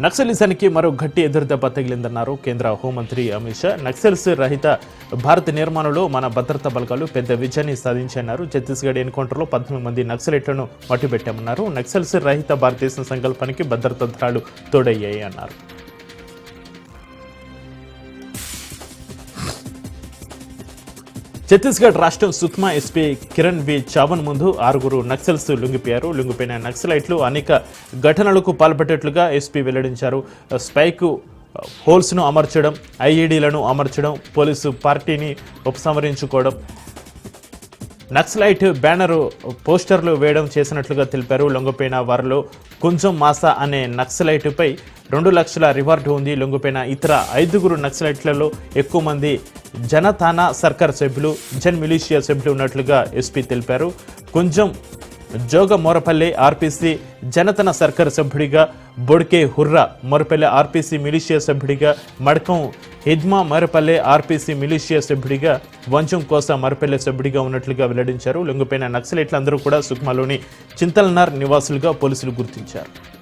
నక్సలిజానికి మరో గట్టి ఎదురుదెబ్బ తగిలిందన్నారు కేంద్ర హోంమంత్రి అమిత్ షా. నక్సల్స్ రహిత భారత నిర్మాణంలో మన భద్రతా బలగాలు పెద్ద విజయాన్ని సాధించన్నారు ఛత్తీస్గఢ్ ఎన్కౌంటర్లో పద్దెనిమిది మంది నక్సలైట్లను మట్టుబెట్టామన్నారు నక్సల్స్ రహిత భారతదేశం సంకల్పానికి భద్రతా దళాలు తోడయ్యాయి అన్నారు ఛత్తీస్గఢ్ రాష్ట్రం సుక్మా ఎస్పీ కిరణ్ బి చావన్ ముందు ఆరుగురు నక్సల్స్ లొంగిపోయారు. లొంగిపోయిన నక్సలైట్లు అనేక ఘటనలకు పాల్పడేట్లుగా ఎస్పీ వెల్లడించారు. స్పైక్ హోల్స్ను అమర్చడం ఐఈడీలను అమర్చడం పోలీసు పార్టీని ఉపసంహరించుకోవడం నక్సలైట్ బ్యానరు పోస్టర్లు వేయడం చేసినట్లుగా తెలిపారు. లొంగపేన వారిలో కుంజం మాసా అనే నక్సలైట్పై రెండు లక్షల రివార్డు ఉంది. లొంగపేన ఇతర ఐదుగురు నక్సలైట్లలో ఎక్కువ మంది జనతానా సర్కార్ సభ్యులు జన్ మిలీషియా సభ్యులు ఉన్నట్లుగా ఎస్పీ తెలిపారు. కుంజం జోగ మోరపల్లి ఆర్పీసీ జనతన సర్కార్ సభ్యుడిగా బొడికే హుర్రా మోరపల్లి ఆర్పీసీ మిలిషియా సభ్యుడిగా మడకం హిద్మా మరపల్లె ఆర్పీసీ మిలిషియా సభ్యుడిగా వంచం కోసా మరపల్లె సభ్యుడిగా ఉన్నట్లుగా వెల్లడించారు. లొంగిపోయిన నక్సలైట్లందరూ కూడా సుక్మాలోని చింతల్నార్ నివాసులుగా పోలీసులు గుర్తించారు.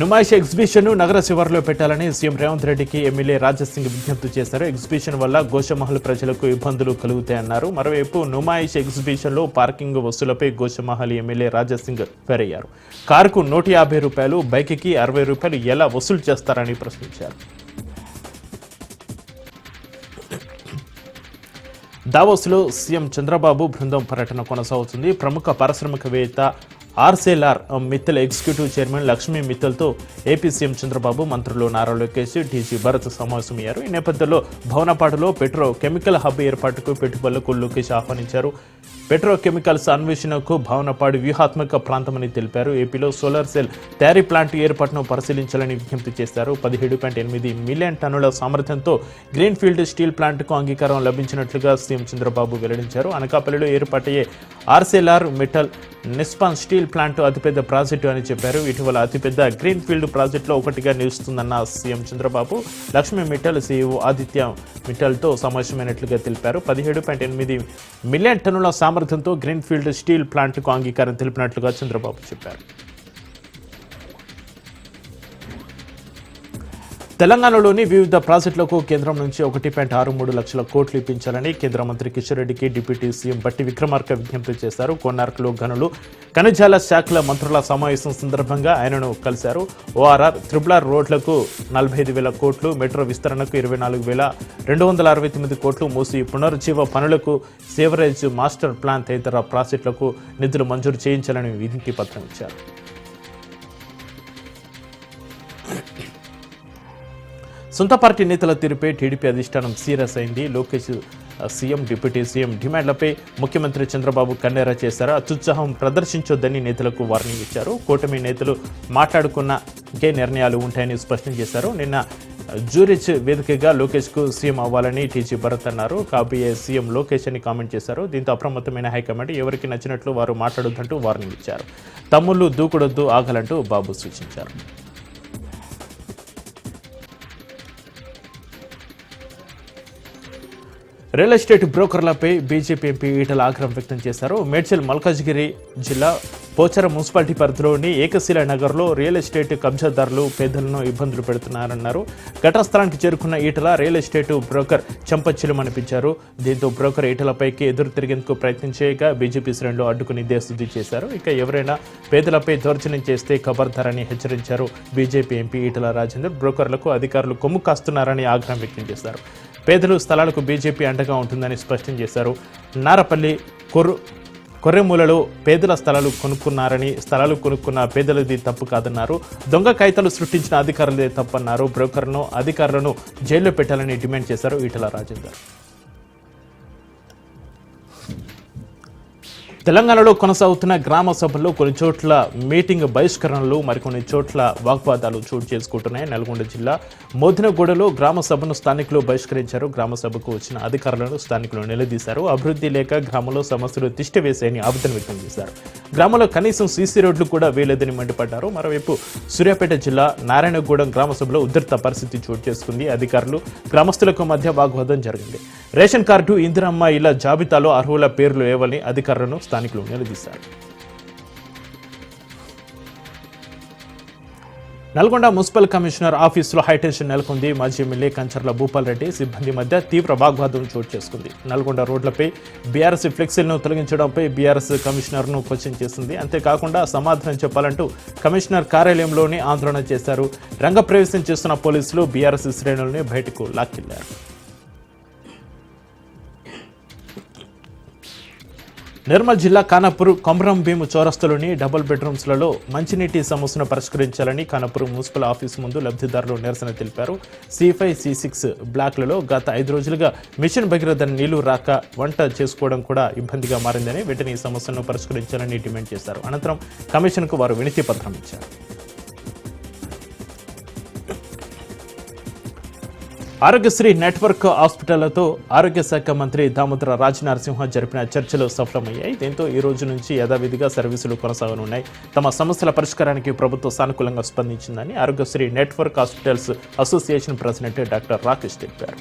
నుమాయిష్ ఎగ్జిబిషన్ నగర శివారులో పెట్టాలని సీఎం రేవంత్ రెడ్డికి ఎమ్మెల్యే రాజసింగ్ విజ్ఞప్తి చేశారు. ఎగ్జిబిషన్ వల్ల గోషమహల్ ప్రజలకు ఇబ్బందులు కలుగుతాయన్నారు. మరోవైపు నుమాయిష్ ఎగ్జిబిషన్లో పార్కింగ్ వసూలపై గోషమహల్ ఎమ్మెల్యే రాజసింగ్ ఫెరయ్యారు. కారుకు నూట యాభై రూపాయలు బైక్కి అరవై రూపాయలు ఎలా వసూలు చేస్తారని ప్రశ్నించారు. దావోస్లో సీఎం చంద్రబాబు బృందం పర్యటన కొనసాగుతుంది. ప్రముఖ పారిశ్రామికవేత్త Arcelor Mittal executive chairman Lakshmi మిత్తల్తో AP CM Chandrababu మంత్రులు నారా లోకేష్ టీజీ భరత్ సమావేశమయ్యారు. ఈ నేపథ్యంలో భవనపాటలో పెట్రో కెమికల్ హబ్ ఏర్పాటుకు పెట్టుబడులకు లోకేష్ ఆహ్వానించారు. పెట్రో కెమికల్స్ అన్వేషణకు భావనపాడు వ్యూహాత్మక ప్రాంతమని తెలిపారు. ఏపీలో సోలార్ సెల్ తయారీ ప్లాంట్ ఏర్పాటును పరిశీలించాలని విజ్ఞప్తి చేశారు. పదిహేడు పాయింట్ ఎనిమిది మిలియన్ టన్నుల సామర్థ్యంతో గ్రీన్ ఫీల్డ్ స్టీల్ ప్లాంట్కు అంగీకారం లభించినట్లుగా సీఎం చంద్రబాబు వెల్లడించారు. అనకాపల్లిలో ఏర్పాటయ్యే Arcelor Mittal Nippon steel plant అతిపెద్ద ప్రాజెక్టు అని చెప్పారు. ఇటీవల అతిపెద్ద గ్రీన్ ఫీల్డ్ ప్రాజెక్టులో ఒకటిగా నిలుస్తుందన్న సీఎం చంద్రబాబు లక్ష్మీ మిట్టల్ సీఈఓ ఆదిత్య మిట్టల్తో సమావేశమైనట్లుగా తెలిపారు. పదిహేడు పాయింట్ ఎనిమిది మిలియన్ టన్నుల సామర్థ్యంతో గ్రీన్ ఫీల్డ్ స్టీల్ ప్లాంట్కు అంగీకారం తెలిపినట్లుగా చంద్రబాబు చెప్పారు. తెలంగాణలోని వివిధ ప్రాజెక్టులకు కేంద్రం నుంచి ఒకటి పాయింట్ ఆరు మూడు లక్షల కోట్లు ఇప్పించాలని కేంద్ర మంత్రి కిషన్ రెడ్డికి డిప్యూటీ సీఎం బట్టి విక్రమార్క విజ్ఞప్తి చేశారు. కోనార్క్లో గనులు ఖనిజాల శాఖల మంత్రుల సమావేశం సందర్భంగా ఆయనను కలిశారు. ఓఆర్ఆర్ త్రిబులార్ రోడ్లకు నలభై ఐదు వేల కోట్లు మెట్రో విస్తరణకు ఇరవై నాలుగు వేల రెండు వందల అరవై తొమ్మిది కోట్లు మూసి పునరుజ్జీవ పనులకు సేవరేజ్ మాస్టర్ ప్లాన్ తదితర ప్రాజెక్టులకు నిధులు మంజూరు చేయించాలని విజ్ఞప్తి పత్రం ఇచ్చారు. సొంత పార్టీ నేతల తీరుపై టీడీపీ అధిష్టానం సీరియస్ అయింది. లోకేష్ సీఎం డిప్యూటీ సీఎం డిమాండ్లపై ముఖ్యమంత్రి చంద్రబాబు కన్నెరా చేశారు. అత్యుత్సాహం ప్రదర్శించొద్దని నేతలకు వార్నింగ్ ఇచ్చారు. కూటమి నేతలు మాట్లాడుకున్న ఇంకే నిర్ణయాలు ఉంటాయని స్పష్టం చేశారు. నిన్న జూరిచ్ వేదికగా లోకేష్కు సీఎం అవ్వాలని టీజీ భరత్ అన్నారు. కాబోయే సీఎం లోకేష్ అని కామెంట్ చేశారు. దీంతో అప్రమత్తమైన హైకమాండ్ ఎవరికి నచ్చినట్లు వారు మాట్లాడొద్దంటూ వార్నింగ్ ఇచ్చారు. తమ్ముళ్ళు దూకుడొద్దు ఆగలంటూ బాబు సూచించారు. రియల్ ఎస్టేట్ బ్రోకర్లపై బీజేపీ ఎంపీ ఈటల ఆగ్రహం వ్యక్తం చేశారు. మేడ్చల్ మల్కాజ్గిరి జిల్లా పోచారం మున్సిపాలిటీ పరిధిలోని ఏకశిల నగర్లో రియల్ ఎస్టేట్ కబ్జాదారులు పేదలను ఇబ్బందులు పెడుతున్నారన్నారు. ఘటనాస్థలానికి చేరుకున్న ఈటల రియల్ ఎస్టేట్ బ్రోకర్ చంపచ్చిలమనిపించారు దీంతో బ్రోకర్ ఈటలపైకి ఎదురు తిరిగేందుకు ప్రయత్నం చేయగా బీజేపీ శ్రేణులు అడ్డుకుని దేశశుద్ధి చేశారు. ఇక ఎవరైనా పేదలపై దౌర్జన్యం చేస్తే ఖబర్దారని హెచ్చరించారు బీజేపీ ఎంపీ ఈటల రాజేందర్. బ్రోకర్లకు అధికారులు కొమ్ము కాస్తున్నారని ఆగ్రహం వ్యక్తం చేశారు. పేదలు స్థలాలకు బీజేపీ అండగా ఉంటుందని స్పష్టం చేశారు. నారపల్లి కొర్రు కొర్రెమూలలో పేదల స్థలాలు కొనుక్కున్నారని స్థలాలు కొనుక్కున్న పేదలది తప్పు కాదన్నారు. దొంగ కాగితాలు సృష్టించిన అధికారులదే తప్పన్నారు. బ్రోకర్ను అధికారులను జైల్లో పెట్టాలని డిమాండ్ చేశారు ఈటల రాజేందర్. తెలంగాణలో కొనసాగుతున్న గ్రామ సభల్లో కొన్ని చోట్ల మీటింగ్ బహిష్కరణలు మరికొన్ని చోట్ల వాగ్వాదాలు చోటు చేసుకుంటున్నాయి. నల్గొండ జిల్లా మోదినగూడలో గ్రామ సభను స్థానికులు బహిష్కరించారు. గ్రామ సభకు వచ్చిన అధికారులను స్థానికులు నిలదీశారు. అభివృద్ధి లేక గ్రామంలో సమస్యలు తిష్టవేశాయని ఆవేదన వ్యక్తం చేశారు. గ్రామంలో కనీసం సీసీ రోడ్లు కూడా వేయలేదని మండిపడ్డారు. మరోవైపు సూర్యాపేట జిల్లా నారాయణగూడెం గ్రామ సభలో ఉధృత పరిస్థితి చోటు చేసుకుంది. అధికారులు గ్రామస్తులకు మధ్య వాగ్వాదం జరిగింది. రేషన్ కార్డు ఇందిరమ్మ ఇలా జాబితాలో అర్హుల పేర్లు లేవని అధికారులను స్థానికులు నిలదీశారు నల్గొండ మున్సిపల్ కమిషనర్ ఆఫీసులో హైటెన్షన్ నెలకొంది. మాజీ ఎమ్మెల్యే కంచర్ల భూపాల్ రెడ్డి సిబ్బంది మధ్య తీవ్ర వాగ్వాదం చోటు చేసుకుంది. నల్గొండ రోడ్లపై బీఆర్ఎస్ ఫ్లెక్సీలను తొలగించడంపై బీఆర్ఎస్ కమిషనర్ను క్వశ్చన్ చేసింది. అంతేకాకుండా సమాధానం చెప్పాలంటూ కమిషనర్ కార్యాలయంలోనే ఆందోళన చేశారు. రంగప్రవేశం చేస్తున్న పోలీసులు బీఆర్ఎస్ శ్రేణులని బయటకు లాక్కెళ్ళారు. నిర్మల్ జిల్లా ఖానాపూర్ కొమరం భీము చౌరస్తులోని డబుల్ బెడ్రూమ్స్లలో మంచినీటి సమస్యను పరిష్కరించాలని ఖానాపూర్ మున్సిపల్ ఆఫీస్ ముందు లబ్ధిదారులు నిరసన తెలిపారు. సి ఫైవ్ సి సిక్స్ బ్లాక్లలో గత ఐదు రోజులుగా మిషన్ భగీరథ నీళ్ళు రాక వంట చేసుకోవడం కూడా ఇబ్బందిగా మారిందని వెంటనే ఈ సమస్యను పరిష్కరించాలని డిమాండ్ చేశారు. అనంతరం కమిషన్కు వారు వినతి పత్రం ఇచ్చారు. ఆరోగ్యశ్రీ నెట్వర్క్ హాస్పిటళ్ళతో ఆరోగ్య శాఖ మంత్రి దామోదర రాజనరసింహ జరిపిన చర్చలు సఫలమయ్యాయి. దీంతో ఈ రోజు నుంచి యథావిధిగా సర్వీసులు కొనసాగనున్నాయి. తమ సమస్యల పరిష్కారానికి ప్రభుత్వం సానుకూలంగా స్పందించిందని Aarogyasri network hospitals association president doctor Rakesh తెలిపారు.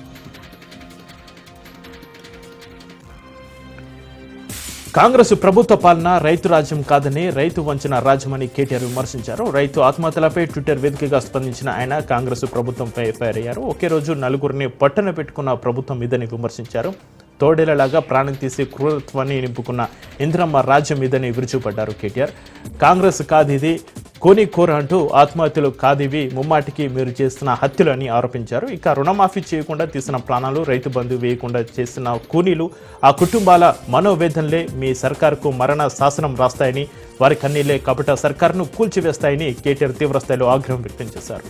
కాంగ్రెస్ ప్రభుత్వ పాలన రైతు రాజ్యం కాదని రైతు వంచన రాజ్యమని కేటీఆర్ విమర్శించారు. రైతు ఆత్మహత్యలపై ట్విట్టర్ వేదికగా స్పందించిన ఆయన కాంగ్రెస్ ప్రభుత్వంపై ఎఫ్ఐఆర్ అయ్యారు. ఒకే రోజు నలుగురిని పట్టణ పెట్టుకున్న ప్రభుత్వం ఇదని విమర్శించారు. తోడేలలాగా ప్రాణం తీసి క్రూరత్వాన్ని నింపుకున్న ఇంద్రమ్మ రాజ్యం మీదని విరుచుపడ్డారు కేటీఆర్. కాంగ్రెస్ కాదిది కోని కోర అంటూ ఆత్మహత్యలు కాదివి ముమ్మాటికి మీరు చేస్తున్న హత్యలు అని ఆరోపించారు. ఇక రుణమాఫీ చేయకుండా తీసిన ప్రాణాలు రైతు బంధు వేయకుండా చేసిన కూలీలు ఆ కుటుంబాల మనోవేదనలే మీ సర్కారుకు మరణ శాసనం రాస్తాయని వారి కన్నీళ్ళే కపట సర్కార్ను కూల్చివేస్తాయని కేటీఆర్ తీవ్రస్థాయిలో ఆగ్రహం వ్యక్తం చేశారు.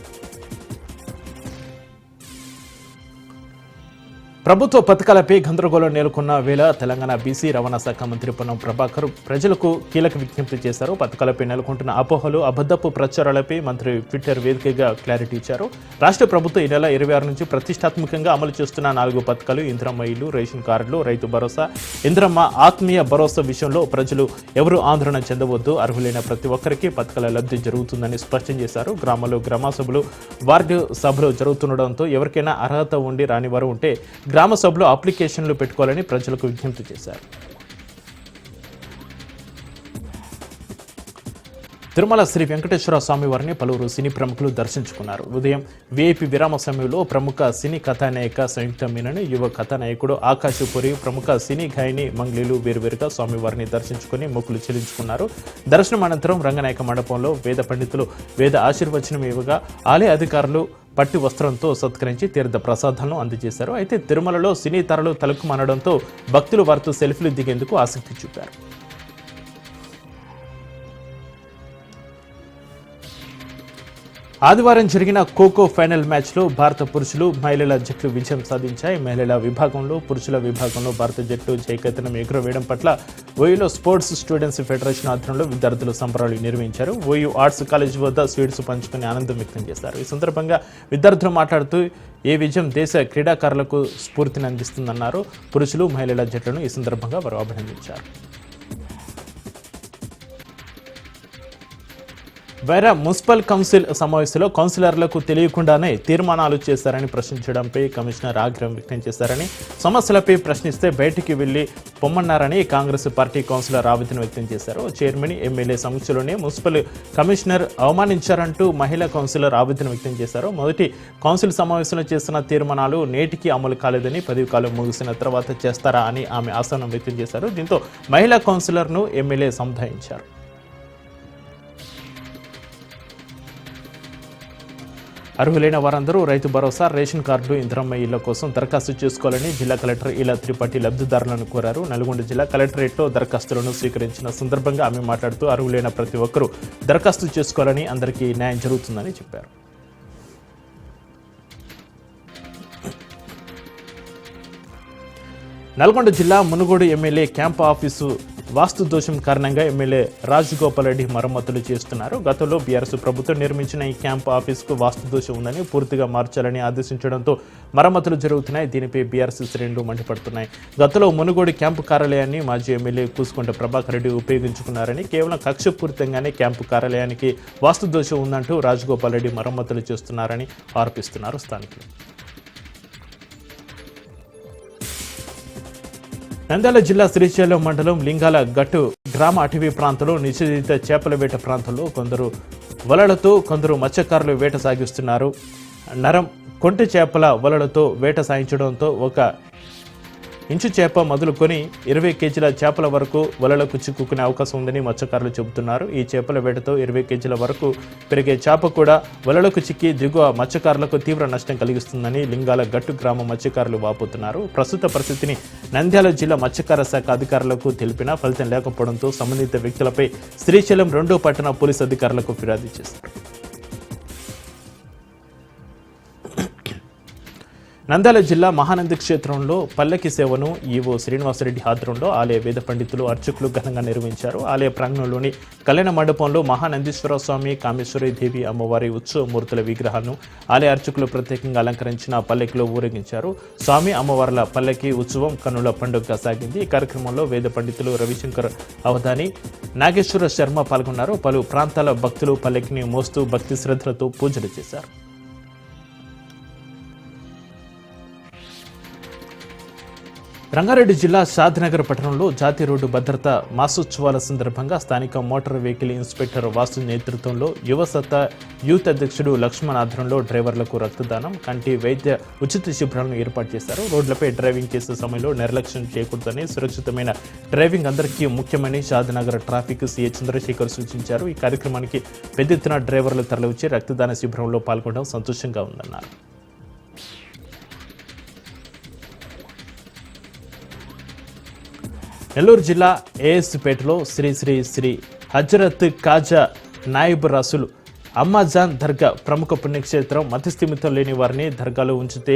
ప్రభుత్వ పథకాలపై గందరగోళం నెలకొన్న వేళ తెలంగాణ బీసీ రవాణా శాఖ మంత్రి పొన్నం ప్రభాకర్ ప్రజలకు కీలక విజ్ఞప్తి చేశారు. పథకాలపై నెలకొంటున్న అపోహలు అబద్ధపు ప్రచారాలపై మంత్రి ట్విట్టర్ వేదికగా క్లారిటీ ఇచ్చారు. రాష్ట్ర ప్రభుత్వం ఈ నెల ఇరవై ఆరు నుంచి ప్రతిష్టాత్మకంగా అమలు చేస్తున్న నాలుగు పథకాలు ఇంద్రమ్మ ఇల్లు రేషన్ కార్డులు రైతు భరోసా. ఇంద్రమ్మ ఆత్మీయ భరోసా విషయంలో ప్రజలు ఎవరు ఆందోళన చెందవద్దు అర్హులైన ప్రతి ఒక్కరికి పథకాల లబ్ధి జరుగుతుందని స్పష్టం చేశారు. గ్రామాల్లో గ్రామ సభలు వార్డు సభలు జరుగుతుండడంతో ఎవరికైనా అర్హత ఉండి రాని వారు ఉంటే గ్రామ సభలో అప్లికేషన్లు పెట్టుకోవాలని ప్రజలకు విజ్ఞప్తి చేశారు. తిరుమల శ్రీ వెంకటేశ్వర స్వామి వారిని పలువురు సినీ ప్రముఖులు దర్శించుకున్నారు. ఉదయం విఐపి విరామ సమయంలో ప్రముఖ సినీ కథానాయిక సంయుక్త మీనన్ యువ కథానాయకుడు ఆకాశపురి ప్రముఖ సినీ గాయని మంగ్లీలు వేరువేరుగా స్వామివారిని దర్శించుకుని మొక్కులు చెల్లించుకున్నారు. దర్శనం అనంతరం రంగనాయక మండపంలో వేద పండితులు వేద ఆశీర్వచనం ఇవ్వగా ఆలయ అధికారులు పట్టి వస్త్రంతో సత్కరించి తీర్థ ప్రసాదాలను అందజేశారు. అయితే తిరుమలలో సినీ తరలు తలుకుమనడంతో భక్తులు వారితో సెల్ఫీలు దిగేందుకు ఆసక్తి చూపారు. ఆదివారం జరిగిన ఖోఖో ఫైనల్ మ్యాచ్లో భారత పురుషులు మహిళల జట్లు విజయం సాధించాయి. మహిళల విభాగంలో పురుషుల విభాగంలో భారత జట్టు జయకేతనం ఎగురవేయడం పట్ల ఓయూలో స్పోర్ట్స్ స్టూడెంట్స్ ఫెడరేషన్ ఆధ్వర్యంలో విద్యార్థులు సంబరాలు నిర్వహించారు. ఓయూ ఆర్ట్స్ కాలేజ్ వద్ద స్వీట్స్ పంచుకుని ఆనందం వ్యక్తం చేశారు. ఈ సందర్భంగా విద్యార్థులు మాట్లాడుతూ ఏ విజయం దేశ క్రీడాకారులకు స్ఫూర్తిని అందిస్తుందన్నారు. పురుషులు మహిళల జట్లను ఈ సందర్భంగా వారు అభినందించారు. వైరా మున్సిపల్ కౌన్సిల్ సమావేశంలో కౌన్సిలర్లకు తెలియకుండానే తీర్మానాలు చేశారని ప్రశ్నించడంపై కమిషనర్ ఆగ్రహం వ్యక్తం చేశారని సమస్యలపై ప్రశ్నిస్తే బయటికి వెళ్ళి పొమ్మన్నారని కాంగ్రెస్ పార్టీ కౌన్సిలర్ ఆవేదన వ్యక్తం చేశారు. చైర్మన్ ఎమ్మెల్యే సమక్షంలోనే మున్సిపల్ కమిషనర్ అవమానించారంటూ మహిళా కౌన్సిలర్ ఆవేదన వ్యక్తం చేశారు. మొదటి కౌన్సిల్ సమావేశంలో చేసిన తీర్మానాలు నేటికి అమలు కాలేదని పదవి కాలం ముగిసిన తర్వాత చేస్తారా అని ఆమె ఆసనం వ్యక్తం చేశారు. దీంతో మహిళా కౌన్సిలర్ను ఎమ్మెల్యే సముదాయించారు. అర్హులైన వారందరూ రైతు భరోసా రేషన్ కార్డు ఇంద్రమ్మ ఇళ్ళ కోసం దరఖాస్తు చేసుకోవాలని జిల్లా కలెక్టర్ ఇలా త్రిపాఠి లబ్ధిదారులను కోరారు. నల్గొండ జిల్లా కలెక్టరేట్లో దరఖాస్తులను స్వీకరించిన సందర్భంగా ఆమె మాట్లాడుతూ అర్హులైన ప్రతి ఒక్కరూ దరఖాస్తు చేసుకోవాలని అందరికీ న్యాయం జరుగుతుందని చెప్పారు. నల్గొండ జిల్లా మునుగోడు ఎమ్మెల్యే క్యాంప్ ఆఫీసు వాస్తు దోషం కారణంగా ఎమ్మెల్యే రాజగోపాల్ రెడ్డి మరమ్మతులు చేస్తున్నారు. గతంలో బీఆర్ఎస్ ప్రభుత్వం నిర్మించిన ఈ క్యాంప్ ఆఫీసుకు వాస్తు దోషం ఉందని పూర్తిగా మార్చాలని ఆదేశించడంతో మరమ్మతులు జరుగుతున్నాయి. దీనిపై బీఆర్ఎస్ శ్రేణులు మండిపడుతున్నాయి. గతంలో మునుగోడు క్యాంపు కార్యాలయాన్ని మాజీ ఎమ్మెల్యే కూసుకుంట ప్రభాకర్ రెడ్డి ఉపయోగించుకున్నారని కేవలం కక్షపూరితంగానే క్యాంపు కార్యాలయానికి వాస్తు దోషం ఉందంటూ రాజగోపాల్ రెడ్డి మరమ్మతులు చేస్తున్నారని ఆరోపిస్తున్నారు స్థానికులు. నంద్యాల జిల్లా శ్రీశైలం మండలం లింగాల గట్టు గ్రామ అటవీ ప్రాంతంలో నిషేధిత చేపల వేట ప్రాంతంలో కొందరు వలలతో కొందరు మత్స్యకారులు వేట సాగిస్తున్నారు. నరం కొంటి చేపల వలలతో వేట సాగించడంతో ఒక ఇంచు చేప మొదలుకొని ఇరవై కేజీల చేపల వరకు వలలకు చిక్కుకునే అవకాశం ఉందని మత్స్యకారులు చెబుతున్నారు. ఈ చేపల వేటతో ఇరవై కేజీల వరకు పెరిగే చేప కూడా వలలకు చిక్కి దిగువ మత్స్యకారులకు తీవ్ర నష్టం కలిగిస్తుందని లింగాల గట్టు గ్రామ మత్స్యకారులు వాపోతున్నారు. ప్రస్తుత పరిస్థితిని నంద్యాల జిల్లా మత్స్యకార శాఖ అధికారులకు తెలిపినా ఫలితం లేకపోవడంతో సంబంధిత వ్యక్తులపై శ్రీశైలం రెండో పట్టణ పోలీసు అధికారులకు ఫిర్యాదు చేశారు. నంద్యాల జిల్లా మహానంది క్షేత్రంలో పల్లకి సేవను ఈవో శ్రీనివాసరెడ్డి ఆధ్వర్యంలో ఆలయ వేద పండితులు అర్చకులు ఘనంగా నిర్వహించారు. ఆలయ ప్రాంగణంలోని కళ్యాణ మండపంలో మహానందీశ్వర స్వామి కామేశ్వరి దేవి అమ్మవారి ఉత్సవమూర్తుల విగ్రహాలను ఆలయ అర్చకులు ప్రత్యేకంగా అలంకరించిన పల్లకిలో ఊరేగించారు. స్వామి అమ్మవార్ల పల్లకి ఉత్సవం కన్నుల పండుగగా సాగింది. ఈ కార్యక్రమంలో వేద పండితులు రవిశంకర్ అవధాని నాగేశ్వర శర్మ పాల్గొన్నారు. పలు ప్రాంతాల భక్తులు పల్లకిని మోస్తూ భక్తి శ్రద్ధలతో పూజలు చేశారు. రంగారెడ్డి జిల్లా షాద్నగర్ పట్టణంలో జాతీయ రోడ్డు భద్రత మాసోత్సవాల సందర్భంగా స్థానిక మోటార్ వెహికల్ ఇన్స్పెక్టర్ వాసు నేతృత్వంలో యువసత్తా యూత్ అధ్యక్షుడు లక్ష్మణ్ ఆధ్వర్యంలో డ్రైవర్లకు రక్తదానం కంటి వైద్య ఉచిత శిబిరాలను ఏర్పాటు చేశారు. రోడ్లపై డ్రైవింగ్ చేసే సమయంలో నిర్లక్ష్యం చేయకూడదని సురక్షితమైన డ్రైవింగ్ అందరికీ ముఖ్యమని షాద్నగర్ ట్రాఫిక్ సీఏ చంద్రశేఖర్ సూచించారు. ఈ కార్యక్రమానికి పెద్ద ఎత్తున డ్రైవర్లు తరలివచ్చి రక్తదాన శిబిరంలో పాల్గొనడం సంతోషంగా ఉందన్నారు. నెల్లూరు జిల్లా ఏఎస్పేటలో శ్రీ శ్రీ శ్రీ హజరత్ కాజా నాయిబ్ రసులు అమ్మాజాన్ దర్గా ప్రముఖ పుణ్యక్షేత్రం మతిస్థిమితం లేని వారిని దర్గాలో ఉంచితే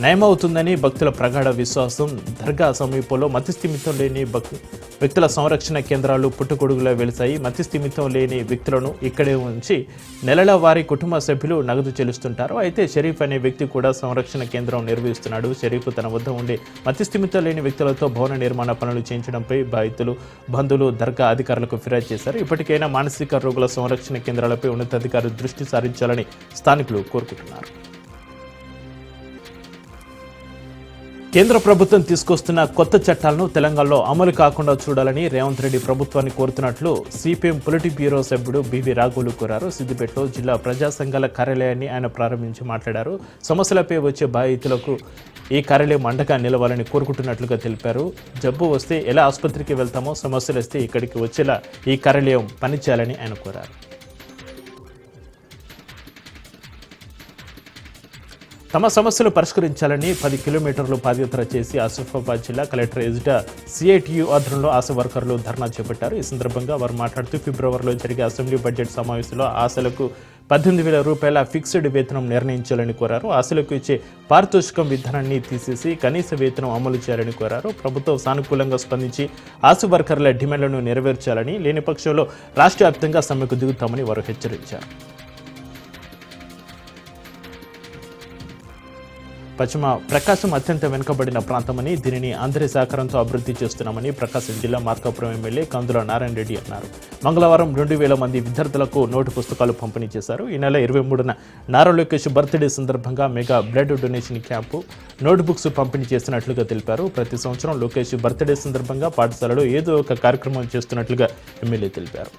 నయమవుతుందని భక్తుల ప్రగాఢ విశ్వాసం. దర్గా సమీపంలో మతిస్థిమితం లేని భక్ వ్యక్తుల సంరక్షణ కేంద్రాలు పుట్టుకొడుగులో వెలిసాయి మతిస్థిమితం లేని వ్యక్తులను ఇక్కడే ఉంచి నెలల వారి కుటుంబ సభ్యులు నగదు చెల్లిస్తుంటారు. అయితే షరీఫ్ అనే వ్యక్తి కూడా సంరక్షణ కేంద్రం నిర్వహిస్తున్నాడు. షరీఫ్ తన వద్ద ఉండే మతిస్థిమితం లేని వ్యక్తులతో భవన నిర్మాణ పనులు చేయించడంపై బాధితులు బంధువులు దర్గా అధికారులకు ఫిర్యాదు చేశారు. ఇప్పటికైనా మానసిక రోగుల సంరక్షణ కేంద్రాలపై ఉన్నతాధికారులు దృష్టి సారించాలని స్థానికులు కోరుకుంటున్నారు. కేంద్ర ప్రభుత్వం తీసుకొస్తున్న కొత్త చట్టాలను తెలంగాణలో అమలు కాకుండా చూడాలని రేవంత్ రెడ్డి ప్రభుత్వాన్ని కోరుతున్నట్లు సిపిఎం పొలిటిక్ బ్యూరో సభ్యుడు బివి రాఘవులు కోరారు. సిద్దిపేటలో జిల్లా ప్రజా సంఘాల కార్యాలయాన్ని ఆయన ప్రారంభించి మాట్లాడారు. సమస్యలపై వచ్చే బాధితులకు ఈ కార్యాలయం అండగా నిలవాలని కోరుకుంటున్నట్లుగా తెలిపారు. జబ్బు వస్తే ఎలా ఆసుపత్రికి వెళ్తామో సమస్యలు వస్తే ఇక్కడికి వచ్చేలా ఈ కార్యాలయం పనిచేయాలని ఆయన కోరారు. తమ సమస్యలు పరిష్కరించాలని పది కిలోమీటర్లు పాదయాత్ర చేసి ఆసిఫాబాద్ జిల్లా కలెక్టర్ ఎదుట సిఐటియు ఆధ్వర్యంలో ఆశ వర్కర్లు ధర్నా చేపట్టారు. ఈ సందర్భంగా వారు మాట్లాడుతూ ఫిబ్రవరిలో జరిగే అసెంబ్లీ బడ్జెట్ సమావేశంలో ఆశలకు పద్దెనిమిది వేల రూపాయల ఫిక్స్డ్ వేతనం నిర్ణయించాలని కోరారు. ఆశలకు ఇచ్చే పారితోషికం విధానాన్ని తీసేసి కనీస వేతనం అమలు చేయాలని కోరారు. ప్రభుత్వం సానుకూలంగా స్పందించి ఆశ వర్కర్ల డిమాండ్లను నెరవేర్చాలని లేని పక్షంలో రాష్ట్ర వ్యాప్తంగా సమ్మెకు దిగుతామని వారు హెచ్చరించారు. పశ్చిమ ప్రకాశం అత్యంత వెనుకబడిన ప్రాంతమని దీనిని అందరి సహకారంతో అభివృద్ధి చేస్తున్నామని ప్రకాశం జిల్లా మార్కాపురం ఎమ్మెల్యే కందుల నారాయణ రెడ్డి అన్నారు. మంగళవారం రెండు వేల మంది విద్యార్థులకు నోటు పుస్తకాలు పంపిణీ చేశారు. ఈ నెల ఇరవై మూడున నారా లోకేష్ బర్త్డే సందర్భంగా mega blood donation camp note books పంపిణీ చేస్తున్నట్లుగా తెలిపారు. ప్రతి సంవత్సరం లోకేష్ బర్త్డే సందర్భంగా పాఠశాలలో ఏదో ఒక కార్యక్రమం చేస్తున్నట్లుగా ఎమ్మెల్యే తెలిపారు.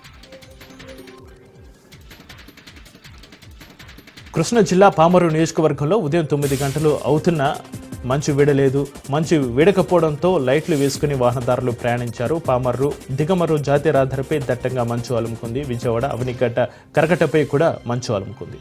కృష్ణా జిల్లా పామరు నియోజకవర్గంలో ఉదయం తొమ్మిది గంటలు అవుతున్న మంచు వీడలేదు. మంచు వీడకపోవడంతో లైట్లు వేసుకుని వాహనదారులు ప్రయాణించారు. పామర్రు దిగమర్రు జాతీయ రహదారిపై దట్టంగా మంచు అలుముకుంది. విజయవాడ అవనిగడ్డ కరకటపై కూడా మంచు అలుముకుంది.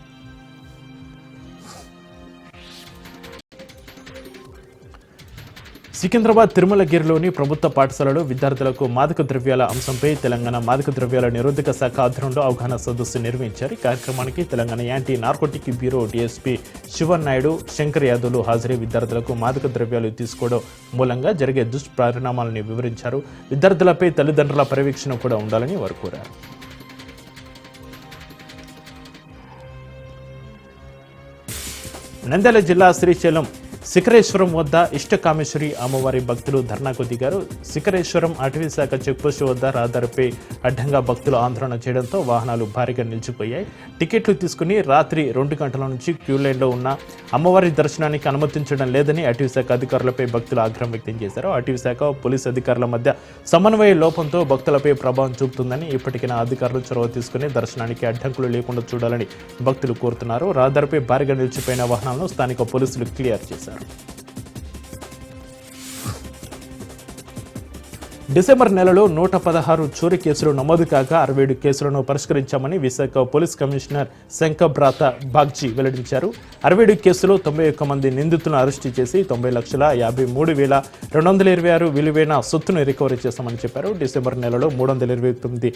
సికింద్రాబాద్ తిరుమలగిరిలోని ప్రభుత్వ పాఠశాలలో విద్యార్థులకు మాదక ద్రవ్యాల అంశంపై తెలంగాణ మాదక ద్రవ్యాల నిరోధక శాఖ ఆధ్వర్యంలో అవగాహన సదస్సు నిర్వహించారు. ఈ కార్యక్రమానికి Telangana anti narcotic bureau DSP Sivan Naidu Shankar యాదవ్లు హాజరై విద్యార్థులకు మాదక ద్రవ్యాలు తీసుకోవడం మూలంగా జరిగే దుష్పరిణామాలని వివరించారు. విద్యార్థులపై తల్లిదండ్రుల పర్యవేక్షణ కూడా ఉండాలని వారు కోరారు. నంద్యాల జిల్లా శ్రీశైలం శిఖరేశ్వరం వద్ద ఇష్టకామేశ్వరి అమ్మవారి భక్తులు ధర్నాకు దిగారు శిఖరేశ్వరం అటవీ శాఖ చెక్పోస్ట్ వద్ద రహదారిపై అడ్డంగా భక్తులు ఆందోళన చేయడంతో వాహనాలు భారీగా నిలిచిపోయాయి. టికెట్లు తీసుకుని రాత్రి రెండు గంటల నుంచి క్యూ లైన్లో ఉన్న అమ్మవారి దర్శనానికి అనుమతించడం లేదని అటవీ శాఖ అధికారులపై భక్తులు ఆగ్రహం వ్యక్తం చేశారు. అటవీ శాఖ పోలీస్ అధికారుల మధ్య సమన్వయ లోపంతో భక్తులపై ప్రభావం చూపుతుందని ఇప్పటికైనా అధికారులు చొరవ తీసుకుని దర్శనానికి అడ్డంకులు లేకుండా చూడాలని భక్తులు కోరుతున్నారు. రహదారిపై భారీగా నిలిచిపోయిన వాహనాలను స్థానిక పోలీసులు క్లియర్ చేశారు. now. డిసెంబర్ నెలలో నూట పదహారు చోరీ కేసులు నమోదు కాక అరవై ఏడు కేసులను పరిష్కరించామని విశాఖ పోలీస్ కమిషనర్ శంకబ్రాత బాగ్జీ వెల్లడించారు. అరవై ఏడు కేసులో తొంభై ఒక్క మంది నిందితులను అరెస్టు చేసి తొంభై లక్షల యాభై మూడు వేల రెండు వందల ఇరవై ఆరు విలువైన సొత్తును రికవరీ చేశామని చెప్పారు. డిసెంబర్ నెలలో మూడు వందల ఇరవై తొమ్మిది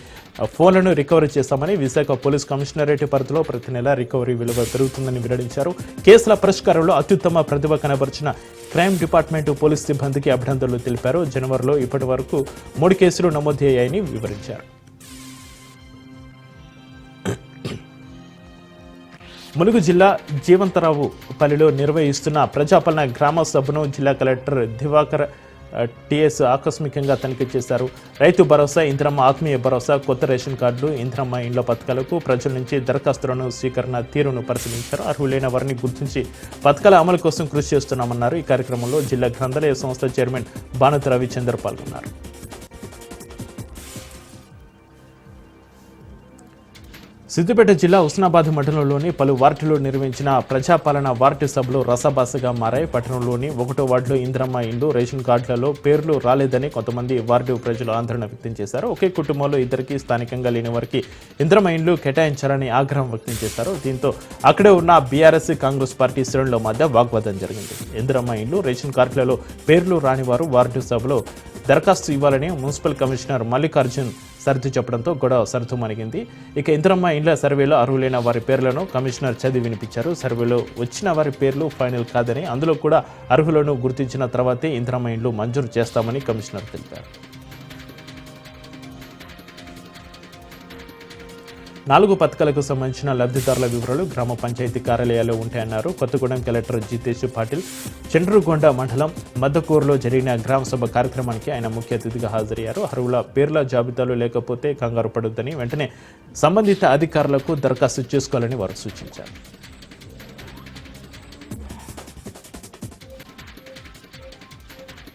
ఫోన్లను రికవరీ చేశామని విశాఖ పోలీస్ కమిషనరేట్ పరిధిలో ప్రతి నెల రికవరీ విలువ పెరుగుతుందని వెల్లడించారు. కేసుల పరిష్కారంలో అత్యుత్తమ ప్రతిభ కనబరిచిన క్రైమ్ డిపార్ట్మెంట్ పోలీస్ సిబ్బందికి అభినందనలు తెలిపారు. జనవరిలో ఇప్పటి వరకు మూడు కేసులు నమోదయ్యాయని వివరించారు. ములుగు జిల్లా జీవంతరావు పల్లిలో నిర్వహిస్తున్న ప్రజాపాలన గ్రామ సభను జిల్లా కలెక్టర్ దివాకర్ టిఎస్ ఆకస్మికంగా తనిఖీ చేశారు. రైతు భరోసా ఇంద్రమ్మ ఆత్మీయ భరోసా కొత్త రేషన్ కార్డులు ఇంద్రమ్మ ఇండ్ల పథకాలకు ప్రజల నుంచి దరఖాస్తులను స్వీకరణ తీరును పరిశీలించారు. అర్హులైన వారిని గుర్తించి పథకాల అమలు కోసం కృషి చేస్తున్నామన్నారు. ఈ కార్యక్రమంలో జిల్లా గ్రంథాలయ సంస్థ చైర్మన్ భానుత రవిచందర్ పాల్గొన్నారు. సిద్దిపేట జిల్లా ఉస్నాబాద్ మండలంలోని పలు వార్డులు నిర్వహించిన ప్రజాపాలన వార్డు సభలు రసబాసగా మారాయి. పట్టణంలోని ఒకటో వార్డులో ఇంద్రమ్మ ఇండ్లు రేషన్ కార్డులలో పేర్లు రాలేదని కొంతమంది వార్డు ప్రజలు ఆందోళన వ్యక్తం చేశారు. ఒకే కుటుంబంలో ఇద్దరికి స్థానికంగా లేని వారికి ఇంద్రమ్మ ఇండ్లు కేటాయించాలని ఆగ్రహం వ్యక్తం చేశారు. దీంతో అక్కడే ఉన్న బీఆర్ఎస్ కాంగ్రెస్ పార్టీ శ్రేణుల మధ్య వాగ్వాదం జరిగింది. ఇంద్రమ్మ ఇండ్లు రేషన్ కార్డులలో పేర్లు రాని వారు వార్డు సభలో దరఖాస్తు ఇవ్వాలని మున్సిపల్ కమిషనర్ మల్లికార్జున్ సర్దు చెప్పడంతో గొడవ సర్దుమణిగింది ఇక ఇంద్రమ్మ ఇండ్ల సర్వేలో అర్హులైన వారి పేర్లను కమిషనర్ చదివి వినిపించారు. సర్వేలో వచ్చిన వారి పేర్లు ఫైనల్ కాదని అందులో కూడా అర్హులను గుర్తించిన తర్వాతే ఇంద్రమ్మ ఇండ్లు మంజూరు చేస్తామని కమిషనర్ తెలిపారు. నాలుగు పథకాలకు సంబంధించిన లబ్ధిదారుల వివరాలు గ్రామ పంచాయతీ కార్యాలయాల్లో ఉంటాయన్నారు. కొత్తగూడెం కలెక్టర్ జితేష్ పాటిల్ చండ్రుగొండ మండలం మద్దకూరులో జరిగిన గ్రామ సభ కార్యక్రమానికి ఆయన ముఖ్య అతిథిగా హాజరయ్యారు. అర్హుల పేర్ల జాబితాలో లేకపోతే కంగారు పడొద్దని వెంటనే సంబంధిత అధికారులకు దరఖాస్తు చేసుకోవాలని వారు సూచించారు.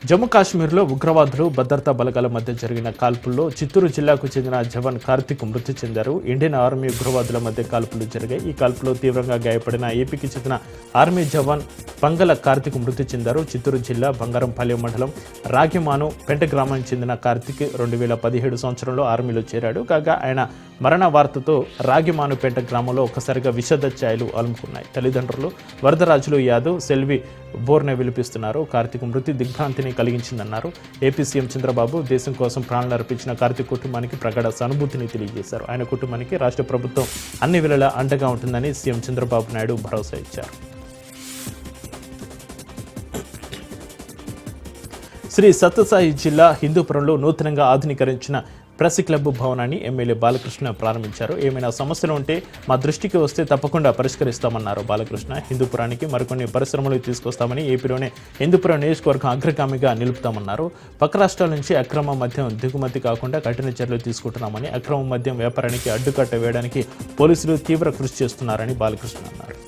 జమ్మూ కాశ్మీర్లో ఉగ్రవాదులు భద్రతా బలగాల మధ్య జరిగిన కాల్పుల్లో చిత్తూరు జిల్లాకు చెందిన జవాన్ కార్తిక్ మృతి చెందారు. ఇండియన్ ఆర్మీ ఉగ్రవాదుల మధ్య కాల్పులు జరిగాయి. ఈ కాల్పులో తీవ్రంగా గాయపడిన ఏపీకి చెందిన ఆర్మీ జవాన్ పంగల కార్తిక్ మృతి చెందారు. చిత్తూరు జిల్లా బంగారంపల్లి మండలం రాగిమాను పెంట గ్రామానికి చెందిన కార్తిక్ రెండు వేల పదిహేడు సంవత్సరంలో ఆర్మీలో చేరాడు. కాగా ఆయన మరణ వార్తతో రాగిమానుపేట గ్రామంలో ఒక్కసారిగా విషద ఛాయలు అలుముకున్నాయి. తల్లిదండ్రులు వరదరాజులు యాదవ్ సెల్వి బోర్నే విలిపిస్తున్నారు. కార్తీక్ మృతి దిగ్భ్రాంతిని కలిగించిందన్నారు. ఏపీ సీఎం చంద్రబాబు దేశం కోసం ప్రాణాలు అర్పించిన కార్తీక్ కుటుంబానికి ప్రగాఢ సానుభూతిని తెలియజేశారు. ఆయన కుటుంబానికి రాష్ట్ర ప్రభుత్వం అన్ని వేళలా అండగా ఉంటుందని సీఎం చంద్రబాబు నాయుడు భరోసా ఇచ్చారు. శ్రీ సత్యసాయి జిల్లా హిందూపురంలో నూతనంగా ఆధునీకరించిన ప్రెస్ క్లబ్ భవనాన్ని ఎమ్మెల్యే బాలకృష్ణ ప్రారంభించారు. ఏమైనా సమస్యలు ఉంటే మా దృష్టికి వస్తే తప్పకుండా పరిష్కరిస్తామన్నారు బాలకృష్ణ. హిందూపురానికి మరికొన్ని పరిశ్రమలు తీసుకొస్తామని ఏపీలోనే హిందూపురం నియోజకవర్గం అగ్రగామిగా నిలుపుతామన్నారు. పక్క రాష్ట్రాల నుంచి అక్రమ మద్యం దిగుమతి కాకుండా కఠిన చర్యలు తీసుకుంటున్నామని అక్రమ మద్యం వ్యాపారానికి అడ్డుకట్ట వేయడానికి పోలీసులు తీవ్ర కృషి చేస్తున్నారని బాలకృష్ణ అన్నారు.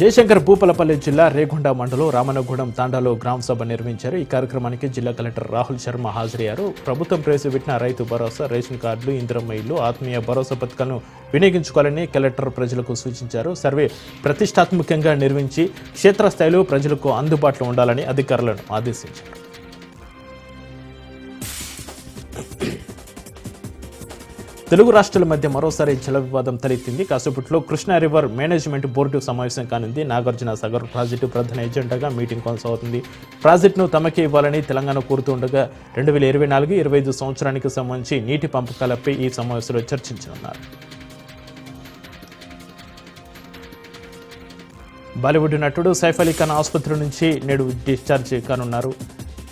జయశంకర్ భూపలపల్లి జిల్లా రేగొండ మండలం రామనగూడెం తాండాలో గ్రామ సభ నిర్వహించారు. ఈ కార్యక్రమానికి జిల్లా కలెక్టర్ రాహుల్ శర్మ హాజరయ్యారు. ప్రభుత్వం ప్రవేశపెట్టిన రైతు భరోసా రేషన్ కార్డులు ఇందిరమ్మ ఇల్లు ఆత్మీయ భరోసా పథకాలను వినియోగించుకోవాలని కలెక్టర్ ప్రజలకు సూచించారు. సర్వే ప్రతిష్టాత్మకంగా నిర్వహించి క్షేత్రస్థాయిలో ప్రజలకు అందుబాటులో ఉండాలని అధికారులను ఆదేశించారు. తెలుగు రాష్ట్రాల మధ్య మరోసారి జల వివాదం తలెత్తింది. కాసేపట్లో కృష్ణా రివర్ మేనేజ్మెంట్ బోర్డు సమావేశం కానుంది. నాగార్జున సాగర్ ప్రాజెక్టు ప్రధాన ఎజెండాగా మీటింగ్ కొనసాగుతుంది. ప్రాజెక్టును తమకే ఇవ్వాలని తెలంగాణ కోరుతుండగా రెండు వేల ఇరవై నాలుగు ఇరవై ఐదు సంవత్సరానికి సంబంధించి నీటి పంపకాలపై ఈ సమావేశంలో చర్చించనున్నారు. బాలీవుడ్ నటుడు సైఫ్ అలీ ఖాన్ ఆసుపత్రి నుంచి నేడు డిశ్చార్జ్ కానున్నారు.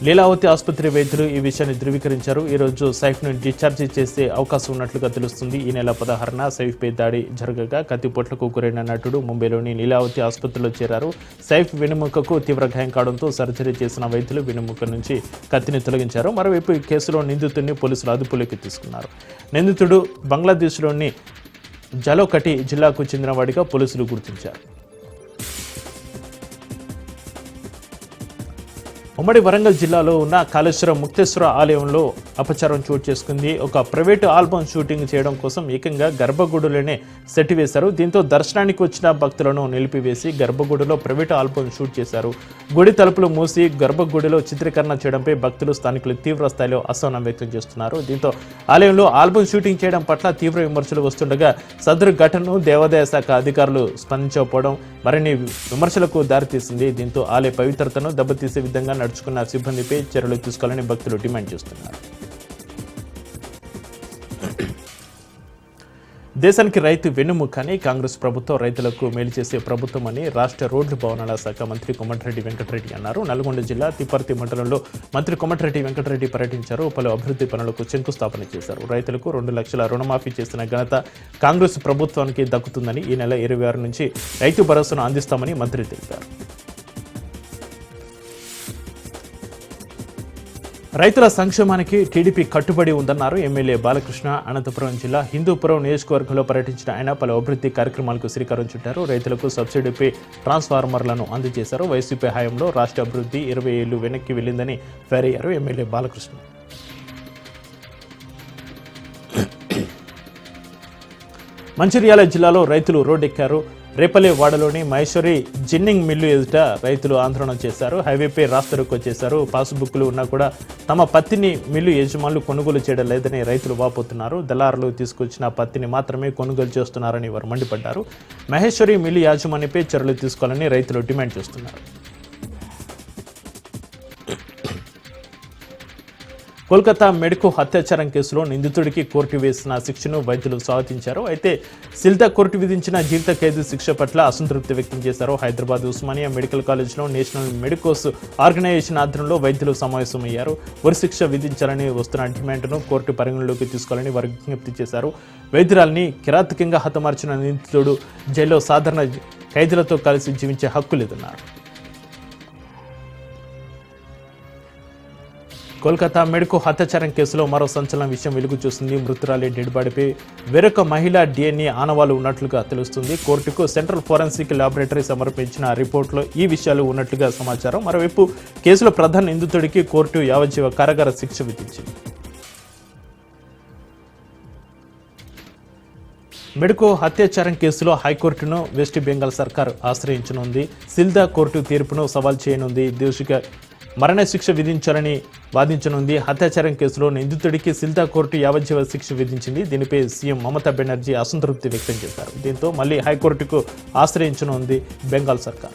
లీలావతి ఆసుపత్రి వైద్యులు ఈ విషయాన్ని ధృవీకరించారు. ఈరోజు సైఫ్ను డిశ్చార్జ్ చేసే అవకాశం ఉన్నట్లుగా తెలుస్తుంది. ఈ నెల పదహారున సైఫ్పై దాడి జరగగా కత్తిపోట్లకు గురైన నటుడు ముంబైలోని లీలావతి ఆసుపత్రిలో చేరారు. సైఫ్ వెనుముకకు తీవ్ర గాయం కావడంతో సర్జరీ చేసిన వైద్యులు వెనుముక నుంచి కత్తిని తొలగించారు. మరోవైపు ఈ కేసులో నిందితుడిని పోలీసులు అదుపులోకి తీసుకున్నారు. నిందితుడు బంగ్లాదేశ్లోని జలోకటి జిల్లాకు చెందినవాడిగా పోలీసులు గుర్తించారు. ఉమ్మడి వరంగల్ జిల్లాలో ఉన్న కాళేశ్వరం ముక్తేశ్వర ఆలయంలో అపచారం చోటు చేసుకుంది. ఒక ప్రైవేటు ఆల్బమ్ షూటింగ్ చేయడం కోసం ఏకంగా గర్భగుడిలోనే సెట్ వేశారు. దీంతో దర్శనానికి వచ్చిన భక్తులను నిలిపివేసి గర్భగుడిలో ప్రైవేటు ఆల్బమ్ షూట్ చేశారు. గుడి తలుపులు మూసి గర్భగుడిలో చిత్రీకరణ చేయడంపై భక్తులు స్థానికులు తీవ్ర స్థాయిలో అసహనం వ్యక్తం చేస్తున్నారు. దీంతో ఆలయంలో ఆల్బమ్ షూటింగ్ చేయడం పట్ల తీవ్ర విమర్శలు వస్తుండగా సదరు ఘటనను దేవాదాయ శాఖ అధికారులు స్పందించకపోవడం మరిన్ని విమర్శలకు దారితీసింది. దీంతో ఆలయ పవిత్రతను దెబ్బతీసే విధంగా నడుచుకున్న సిబ్బందిపై చర్యలు తీసుకోవాలని భక్తులు డిమాండ్ చేస్తున్నారు. దేశానికి రైతు వెన్నుముకని కాంగ్రెస్ ప్రభుత్వం రైతులకు మేలు చేసే ప్రభుత్వం అని రాష్ట్ర రోడ్లు భవనాల శాఖ మంత్రి కొమటిరెడ్డి వెంకటరెడ్డి అన్నారు. నల్గొండ జిల్లా తిప్పర్తి మండలంలో మంత్రి కొమటిరెడ్డి వెంకటరెడ్డి పర్యటించారు. పలు అభివృద్ధి పనులకు శంకుస్థాపన చేశారు. రైతులకు రెండు లక్షల రుణమాఫీ చేసిన ఘనత కాంగ్రెస్ ప్రభుత్వానికి దక్కుతుందని ఈ నెల ఇరవై ఆరు నుంచి రైతు భరోసాను అందిస్తామని మంత్రి తెలిపారు. రైతుల సంక్షేమానికి టీడీపీ కట్టుబడి ఉందన్నారు ఎమ్మెల్యే బాలకృష్ణ. అనంతపురం జిల్లా హిందూపురం నియోజకవర్గంలో పర్యటించిన ఆయన పలు అభివృద్ధి కార్యక్రమాలకు శ్రీకారం చుట్టారు. రైతులకు సబ్సిడీపై ట్రాన్స్ఫార్మర్లను అందజేశారు. వైసీపీ హయాంలో రాష్ట్ర అభివృద్ధి ఇరవై ఏళ్ళు వెనక్కి వెళ్ళిందని ఫైరయ్యారు ఎమ్మెల్యే బాలకృష్ణ. మంచిర్యాల జిల్లాలో రైతులు రోడ్డెక్కారు. రేపల్లె వాడలోని మహేశ్వరి జిన్నింగ్ మిల్లు ఎదుట రైతులు ఆందోళన చేశారు. హైవేపై రాస్తరుకు వచ్చేశారు. పాస్బుక్లు ఉన్నా కూడా తమ పత్తిని మిల్లు యజమానులు కొనుగోలు చేయడం లేదని రైతులు వాపోతున్నారు. దళారులు తీసుకొచ్చిన పత్తిని మాత్రమే కొనుగోలు చేస్తున్నారని వారు మండిపడ్డారు. మహేశ్వరి మిల్లు యాజమాన్యపై చర్యలు తీసుకోవాలని రైతులు డిమాండ్ చేస్తున్నారు. కోల్కతా మెడికో అత్యాచారం కేసులో నిందితుడికి కోర్టు వేసిన శిక్షను వైద్యులు స్వాగతించారు. అయితే సిల్తా కోర్టు విధించిన జీవిత ఖైదు శిక్ష పట్ల అసంతృప్తి వ్యక్తం చేశారు. హైదరాబాద్ ఉస్మానియా మెడికల్ కాలేజ్లో నేషనల్ మెడికోస్ ఆర్గనైజేషన్ ఆధ్వర్యంలో వైద్యులు సమావేశమయ్యారు. ఉరి శిక్ష విధించాలని వస్తున్న డిమాండ్ను కోర్టు పరిగణలోకి తీసుకోవాలని వారు విజ్ఞప్తి చేశారు. వైద్యురాల్ని కిరాతకంగా హతమార్చిన నిందితుడు జైల్లో సాధారణ ఖైదీలతో కలిసి జీవించే హక్కు లేదన్నారు. కోల్కతా మెడకు హత్యాచారం కేసులో మరో సంచలన విషయం వెలుగు చూసింది మృతురాలి డెడ్ బాడీపై వేరొక మహిళ డిఎన్ఏ ఆనవాలు ఉన్నట్లుగా తెలుస్తుంది. కోర్టుకు సెంట్రల్ ఫోరెన్సిక్ ల్యాబొరేటరీ సమర్పించిన రిపోర్టులో ఈ విషయాలు ఉన్నట్లుగా సమాచారం. మరోవైపు కేసులో ప్రధాన నిందితుడికి కోర్టు యావజ్జీవ కారాగార శిక్ష విధించింది. మెడికో హత్యాచారం కేసులో హైకోర్టును వెస్ట్ బెంగాల్ సర్కార్ ఆశ్రయించనుంది. సిల్దా కోర్టు తీర్పును సవాల్ చేయనుంది. దోషిగా మరణశిక్ష విధించాలని వాదించనుంది. హత్యాచారం కేసులో నిందితుడికి సిల్తా కోర్టు యావజ్జీవ శిక్ష విధించింది. దీనిపై సీఎం మమతా బెనర్జీ అసంతృప్తి వ్యక్తం చేశారు. దీంతో మళ్ళీ హైకోర్టుకు ఆశ్రయించనుంది బెంగాల్ సర్కార్.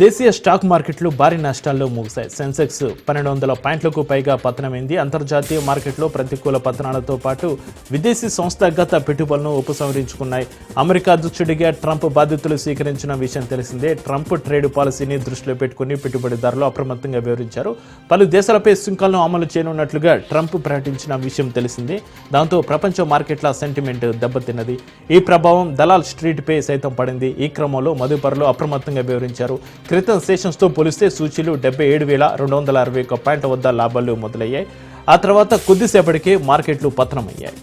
దేశీయ స్టాక్ మార్కెట్లు భారీ నష్టాల్లో ముగిశాయి. సెన్సెక్స్ పన్నెండు వందల పాయింట్లకు పైగా పతనమైంది. అంతర్జాతీయ మార్కెట్లో ప్రతికూల పతనాలతో పాటు విదేశీ సంస్థాగత పెట్టుబడులను ఉపసంహరించుకున్నాయి. అమెరికా అధ్యక్షుడిగా ట్రంప్ బాధ్యతలు స్వీకరించిన విషయం తెలిసిందే. ట్రంప్ ట్రేడ్ పాలసీని దృష్టిలో పెట్టుకుని పెట్టుబడిదారులు అప్రమత్తంగా వివరించారు పలు దేశాలపై సుంకాలను అమలు చేయనున్నట్లుగా ట్రంప్ ప్రకటించిన విషయం తెలిసిందే. దాంతో ప్రపంచ మార్కెట్ల సెంటిమెంట్ దెబ్బతిన్నది. ఈ ప్రభావం దలాల్ స్ట్రీట్పై సైతం పడింది. ఈ క్రమంలో మదుపరులు అప్రమత్తంగా వివరించారు క్రితం సెషన్స్తో పోలిస్తే సూచీలు డెబ్బై ఏడు వేల రెండు వందల అరవై ఒక్క పాయింట్ వద్ద లాభాలు మొదలయ్యాయి. ఆ తర్వాత కొద్దిసేపటికే మార్కెట్లు పతనమయ్యాయి.